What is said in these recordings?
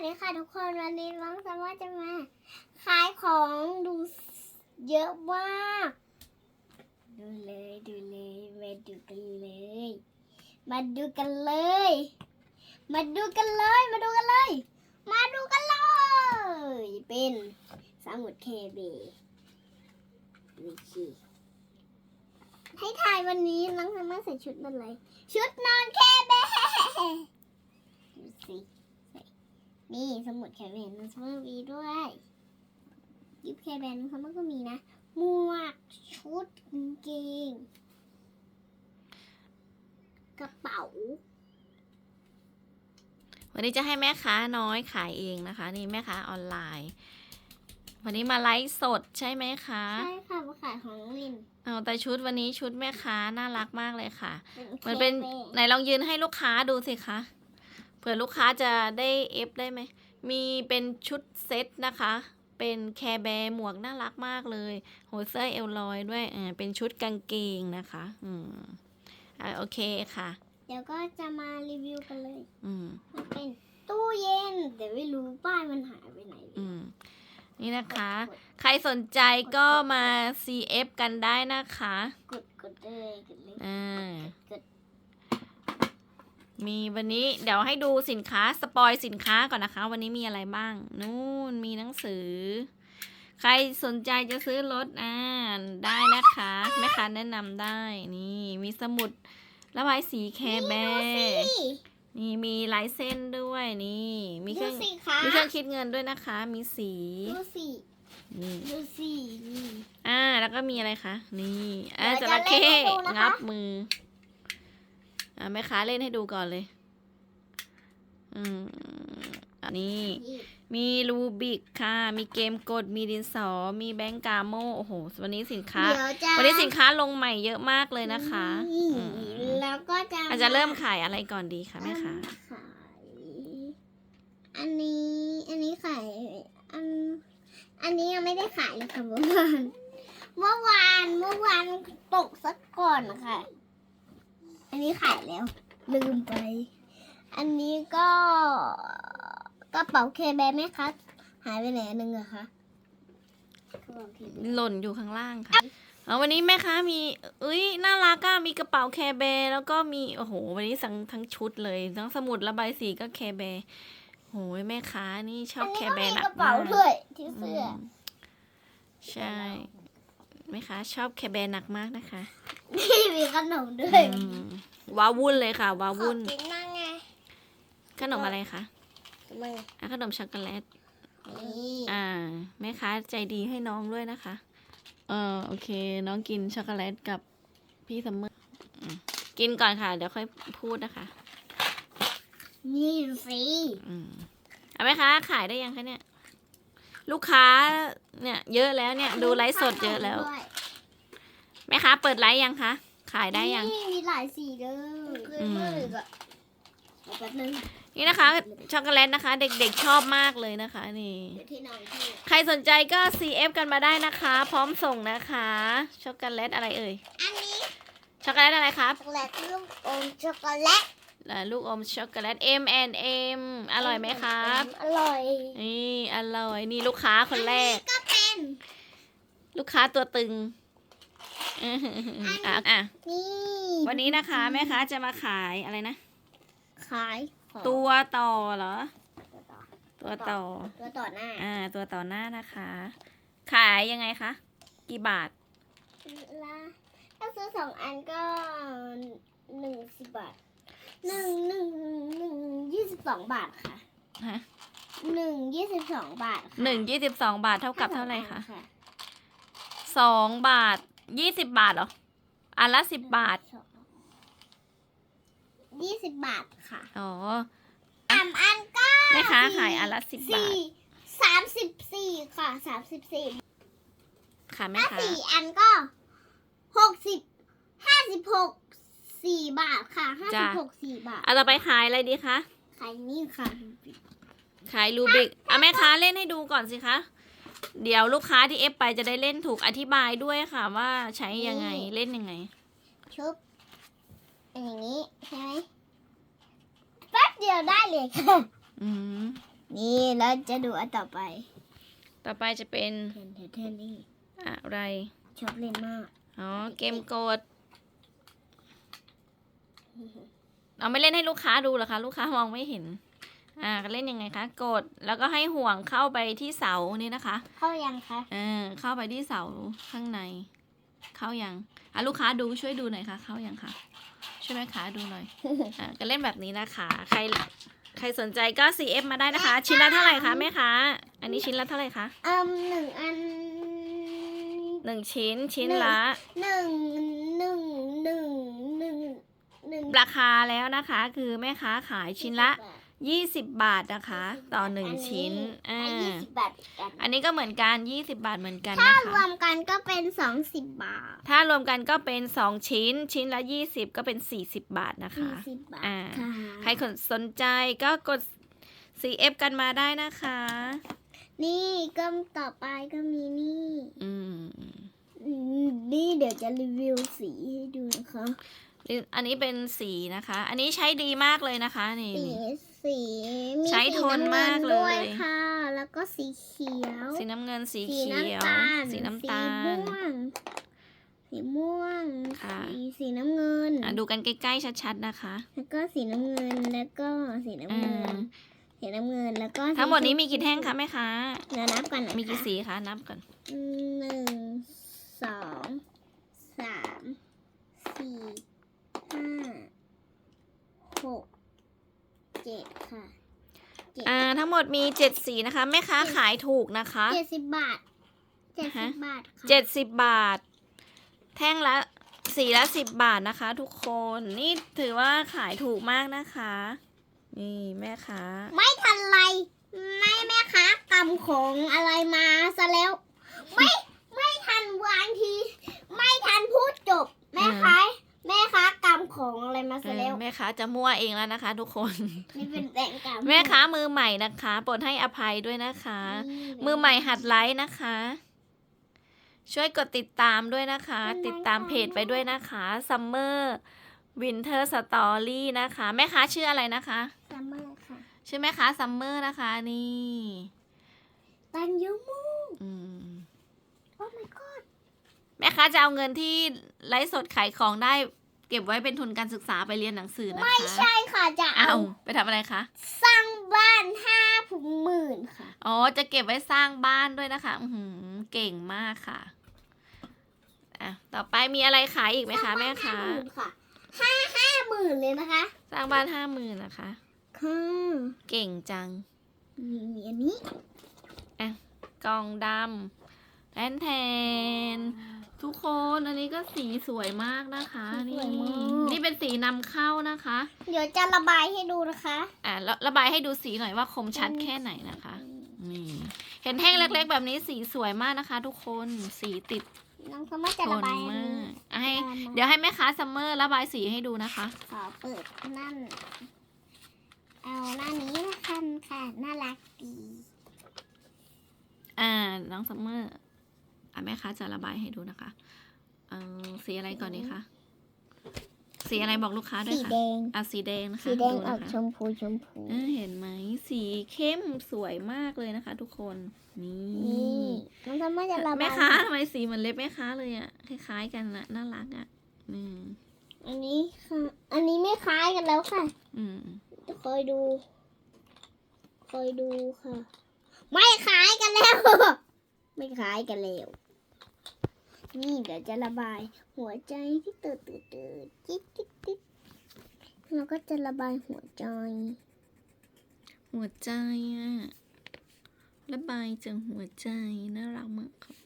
วัสดีค่ะทุกคนวันนี้น้องสามารถจะมาขายของดูเยอะมากดูเลยดูเลยมาดูกันเลย มาดูกันเลย มาดูกันเลย มาดูกันเลย มาดูกันเลย เป็นสมุดเคเบวิชีให้ทายวันนี้น้องสามารถใส่ชุดอะไร ชุดนอนเคเบ นี่สมุดแคเบนน้องสามารถมีด้วยยิบเคเบนน้องสามารถก็มีนะหมวกชุดกางเกงกระเป๋า วันนี้จะให้แม่ค้าน้อยขายเองนะคะ นี่แม่ค้าออนไลน์ วันนี้มาไลฟ์สดใช่ไหมคะใช่ค่ะมาขายของลินเอาแต่ชุดวันนี้ชุดแม่ค้าน่ารักมากเลยค่ะเคมันเป็นเบไหนลองยืนให้ลูกค้าดูสิคะ เผื่อลูกค้าจะได้เอฟได้ไหม มีเป็นชุดเซ็ตนะคะ เป็นแคร์แบร์หมวกน่ารักมากเลยโหเสื้อเอลลอยด้วยอ่าเป็นชุดกางเกงนะคะ อืมอ่าโอเคค่ะ เดี๋ยวก็จะมารีวิวกันเลย อืม มันเป็นตู้เย็นแต่ไม่รู้ป้ายมันหายไปไหนเลยอืม นี่นะคะกดใครสนใจก็มา CF กันได้นะคะ กดกดเลยกดเลยอ่า กด มีวันนี้เดี๋ยวให้ดูสินค้าสปอยสินค้าก่อนนะคะ วันนี้มีอะไรบ้าง นู่นมีหนังสือ ใครสนใจจะซื้อรถอ่านได้นะคะแม่ค้าแนะนำได้นี่มีสมุดระบายสีแคร์แบดูร์สินี่มีลายเส้นด้วยนี่มีเคดูรื่องสิคะมีเครื่องคิดเงินด้วยนะคะ มีสีดูสินี่ดูสินี่อ่าแล้วก็มีอะไรคะนี่อ่าเดี๋จยวจะระเข้เล่นให้ดูนะคะงับมือ อ่าแม่ค้าเล่นให้ดูก่อนเลย อืมอันนี้นี่มีรูบิกค่ะ มีเกมกด มีดินสอ มีแบงก์กาโมโอ้โห วันนี้สินค้า เดี๋ยวจะวันนี้สินค้าลงใหม่เยอะมากเลยนะคะนี่อืมแล้วก็จะอาจจะเริ่มขายอะไรก่อนดีคะแม่คะขายอันนี้ อันนี้ขายอัน อันนี้ยังไม่ได้ขายเลยค่ะเมื่อวาน เมื่อวาน เมื่อวานตกสักก่อนค่ะอั นนี้ขายแล้ว ลืมไป อันนี้ก็กระเป๋าเคแบร์ไหมคะ หายไปไหนอันหนึงอะคะกระเป๋าเคแบร์หล่นอยู่ข้างล่างค่ะเอาวันนี้แม่ค้ามีเอ้ยน่ารักอะมีกระเป๋าแคร์แบร์แล้วก็มีโอ้โห วันนี้สั่งทั้งชุดเลย ทั้งสมุดระบายสีก็แคร์แบร์โหยแม่ค้านี่ชอบแคร์แบร์หนักกระเป๋ามากด้วยที่เสื้อมใช่ แม่ค้าชอบแคร์แบร์หนักมากนะคะ นี่มีขนมด้วยอืมว้าวุ่นเลยค่ะ ว้าขอวุ่น กินมั่งไงขนมอะไรคะมั่งอะขนมช็อกโกแลต นี่อ่าแม่ค้าใจดีให้น้องด้วยนะคะ เออโอเค น้องกินช็อกโกแลตกับพี่ซัมเมอร์อืมกินก่อนค่ะ เดี๋ยวค่อยพูดนะคะ นี่สิอืมเอาไหมคะ ขายได้ยังคะเนี่ย ลูกค้าเนี่ยเยอะแล้วเนี่ยดูไลฟ์สดเยอะแล้วด้วยแม่ค้าเปิดไลฟ์ยังคะขายได้ยัง นี่มีหลายสีเด้ออืมเลยอะเอาแป๊บนึงนี่นะคะ ช็อกโกแลตนะคะ เด็กๆชอบมากเลยนะคะนี่เดี๋ยวที่นอนที่ใครสนใจก็ CF กันมาได้นะคะ พร้อมส่งนะคะ ช็อกโกแลตอะไรเอ่ย อันนี้ ช็อกโกแลตอะไรครับ ช็อกโกแลตลูกอมช็อกโกแลตเอ่อ ลูกอมช็อกโกแลต M and M อร่อยไหมครับ อร่อย นี่อร่อยนี่ลูกค้าคนแรกอัก็เป็น ลูกค้าตัวตึงอะอะนี่ วันนี้นะคะแม่ค้าจะมาขายอะไรนะ ขายของตัวต่อเหรอ ตัวต่อ ตัวต่อ ตัวต่อหน้า อ่า ตัวต่อหน้านะคะ ขายยังไงคะ กี่บาท ละถ้าซื้อสองอันก็หนึ่งสิบบาท หนึ่งหนึ่งหนึ่งยี่สิบสองบาทค่ะฮะหนึ่งยี่สิบสองบาทค่ะหนึ่งยี่สิบสองบาทเท่ากับเท่าไหร่คะค่ะสองบาทยี่สิบบาทเหรออันละสิบบาทยี่สิบบาทค่ะอ๋อสามอันก็แม่ค้าขายอันละสิบบาทสี่สามสิบสี่ค่ะสามสิบสี่ค่ะแม่ถ้าค้าสี่อันก็หกสิบห้าสิบหก สี่บาทค่ะห้าสิบหกสี่บาทเอาเราไปขายอะไรดีคะ ขายนี่ค่ะ ขายรูบิกอะแม่ค้าเล่นให้ดูก่อนสิคะ เดี๋ยวลูกค้าที่เอฟไปจะได้เล่นถูกอธิบายด้วยค่ะ ว่าใช้ยังไงเล่นยังไง ชุบเป็นอย่างนี้ใช่ไหมแป๊บเดียวได้เลยค่ะอืมนี่แล้วจะดูอันต่อไป ต่อไปจะเป็นเทนเทนเทนนี่อะไรชอบเล่นมาก อ๋อ เกมกด เอาไม่เล่นให้ลูกค้าดูเหรอคะลูกค้ามองไม่เห็น อ่าเล่นยังไงคะ กดแล้วก็ให้ห่วงเข้าไปที่เสานี่นะคะ เข้ายังคะเออเข้าไปที่เสาข้างใน เข้ายังอะลูกค้าดูช่วยดูหน่อยค่ะ เข้ายังคะช่วยแม่ค้าดูหน่อยอ่าก็เล่นแบบนี้นะคะ ใครใครสนใจก็ CF มาได้นะคะ ชิ้นละเท่าไหร่คะแม่ค้าอันนี้ชิ้นละเท่าไหร่คะอืมหนึ่งอันหนึ่งชิ้นชิ้นละหนึ่งหนึ่งหนึ่งหนึ่งหนึ่ง ราคาแล้วนะคะ คือแม่ค้าขายชิ้นละ 20 บาทนะคะ ต่อหนึ่งชิ้นอ่ายี่สิบบาทกันอันนี้ก็เหมือนกัน 20 บาทเหมือนกันถ้านะรวคะมกันก็เป็นสองสิบบาทถ้ารวมกันก็เป็น 2 ชิ้น ชิ้นละ 20 ก็เป็น 40 บาทนะคะสี่สิบบาทอ่า ค่ะใครสนใจก็กด CF กันมาได้นะคะ นี่ก็ต่อไปก็มีนี่อืม อืมนี่เดี๋ยวจะรีวิวสีให้ดูนะคะ อันนี้เป็นสีนะคะ อันนี้ใช้ดีมากเลยนะคะนี่ สีนี่สีมีใช้ทนมากเลย สีำงิด้วยค่ะ แล้วก็สีเขียวสีน้ำเงินสีสีเขียวน้ำตาล สีน้ำตาสีลม่วงสีม่วงค่ะ สีสีน้ำเงิน อะดูกันใกล้ๆชัดๆนะคะ แล้วก็สีน้ำเงินแล้วก็สีน้ำอ่เงินาสีน้ำเงินแล้วก็ทั้งหมดนี้มีกี่แท่งคะแม่ค้าเดี๋ยวนับกันนะคะมีกี่สีคะนับก่อนหนึ่งสองสามสี่ ห้าหกเจ็ดค่ะอ่าทั้งหมดมีเจ็ดสีนะคะแม่ค้าขายถูกนะคะเจ็ดสิบบาทเจ็ดฮะสิบบาทค่ะเจ็ดสิบบาท แท่งละสีละสิบบาทนะคะ ทุกคนนี่ถือว่าขายถูกมากนะคะ นี่แม่ค้าไม่ทันไร ไม่แม่ค้ากำของอะไรมาซะแล้ว ไม่ไม่ทันวางที ไม่ทันพูดจบ แม่ค้าแม่ค้ากำของอะไรมา เอ ซะอแล้วแม่ค้าจะมั่วเองแล้วนะคะ ทุกคน นี่เป็นแตงกำแม่ค้ามือใหม่นะคะโปรดให้อภัยด้วยนะคะ มือใหม่หัดไลค์นะคะ ช่วยกดติดตามด้วยนะคะ ติดตามเพจไปด้วยนะคะ Summer Winter Story นะคะ แม่ค้าชื่ออะไรนะคะ ซัมเมอร์ค่ะ ชื่อแม่ค้า Summer นะคะนี่ตังยูมูอืมโอ้ my god แม่ค้าจะเอาเงินที่ไลฟ์สดขายของได้ เก็บไว้เป็นทุนการศึกษาไปเรียนหนังสือนะคะ ไม่ใช่ค่ะจะเอาเอาไปทำอะไรคะ สร้างบ้านห้าหมื่นค่ะ อ๋อ จะเก็บไว้สร้างบ้านด้วยนะคะอือหือเก่งมากค่ะ อะ ต่อไปมีอะไรขายอีกไหมคะแม่ค้าห้าหมื่นค่ะห้าห้าหมื่นเลยนะคะ สร้างบ้านห้าหมื่นนะคะ ค่ะเก่งจัง มีมีอันนี้กล่องดำแทนแทน ทุกคน อันนี้ก็สีสวยมากนะคะนี่นี่เป็นสีนำเข้านะคะเดี๋ยวจะระบายให้ดูนะคะ อะระระบายให้ดูสีหน่อยว่าคมชัดแค่ไหนนะคะนี่เห็นแท่งเล็กๆ แบบนี้สีสวยมากนะคะ ทุกคนสีติดน้องสามารถจะทระนบายอันมานี้กอะให้ได้ไหมเดี๋ยวให้แม่ค้าซัมเมอร์ระบายสีให้ดูนะคะ ขอเปิดนั่น เอาหน้านี้ละกันค่ะ น่ารักดี อ่าน้องซัมเมอร์อะแม่ค้าจะระบายให้ดูนะคะ เออสีอะไรก่อนดีคะสีอะไรบอกลูกค้าด้วยสีค่ะแดง อะสีแดงนะคะสีแดงดูออกนะคะชมพูชมพูเออเห็นไหมสีเข้มสวยมากเลยนะคะ ทุกคนนี่นี่น้องสามารถจะระบายแม่ค้าทำไมสีเหมือนเล็บแม่ค้าเลยอะคล้ายๆกันนะน่ารักอะอืมอันนี้ค่ะ อันนี้ไม่คล้ายกันแล้วค่ะ อืมคอยดู คอยดูค่ะ ไม่ขายกันแล้ว ไม่ขายกันแล้ว นี่เดี๋ยวจะระบาย หัวใจที่ตื่นตื่นตื่นจิ๊ดจิ๊ดจิ๊ดเราก็จะระบายหัวใจ หัวใจอะระบายจากหัวใจน่ารักมากค่ะ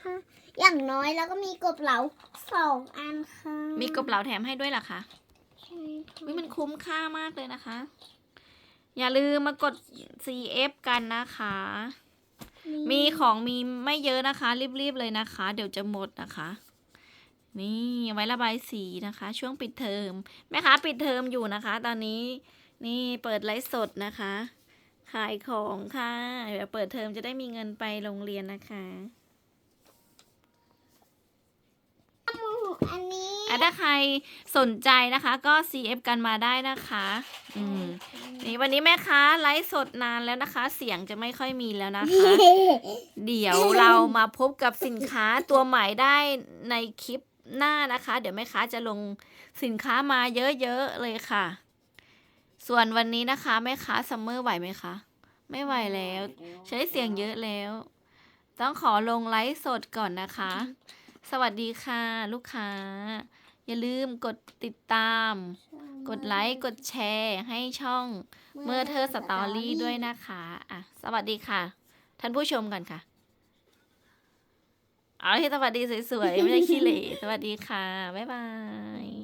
ค่ะอย่างน้อยแล้วก็มีกบเหลาสองอันค่ะ มีกบเหลาแถมให้ด้วยเหรอคะ ใช่ค่ะวิมันคุ้มค่ามากเลยนะคะ อย่าลืมมากด CF กันนะคะ มีของมีไม่เยอะนะคะ รีบๆเลยนะคะ เดี๋ยวจะหมดนะคะ นี่ไว้ระบายสีนะคะ ช่วงปิดเทอมแม่ค้าปิดเทอมอยู่นะคะ ตอนนี้นี่เปิดไลฟ์สดนะคะ ขายของค่ะเดี๋ยวเปิดเทอมจะได้มีเงินไปโรงเรียนนะคะอันนี้อะ ถ้าใครสนใจนะคะก็ CF กันมาได้นะคะ อืมนี่วันนี้แม่ค้าไลฟ์สดนานแล้วนะคะ เสียงจะไม่ค่อยมีแล้วนะคะ เดี๋ยวเรามาพบกับสินค้าตัวใหม่ได้ในคลิปหน้านะคะ เดี๋ยวแม่ค้าจะลงสินค้ามาเยอะๆเลยค่ะ ส่วนวันนี้นะคะแม่ค้าซัมเมอร์ไหวไหมคะ ไม่ไหวแล้ว ใช้เสียงเยอะแล้ว ต้องขอลงไลฟ์สดก่อนนะคะ สวัสดีค่ะ ลูกค้า อย่าลืมกดติดตาม กดไลค์กดแชร์ให้ช่องเมื่อเธอสตอรี่ด้วยนะคะอะสวัสดีค่ะ ท่านผู้ชมกันค่ะ เอาให้สวัสดีสวยๆ ไม่ใช่ขี้เหร่สวัสดีค่ะ บ๊ายบาย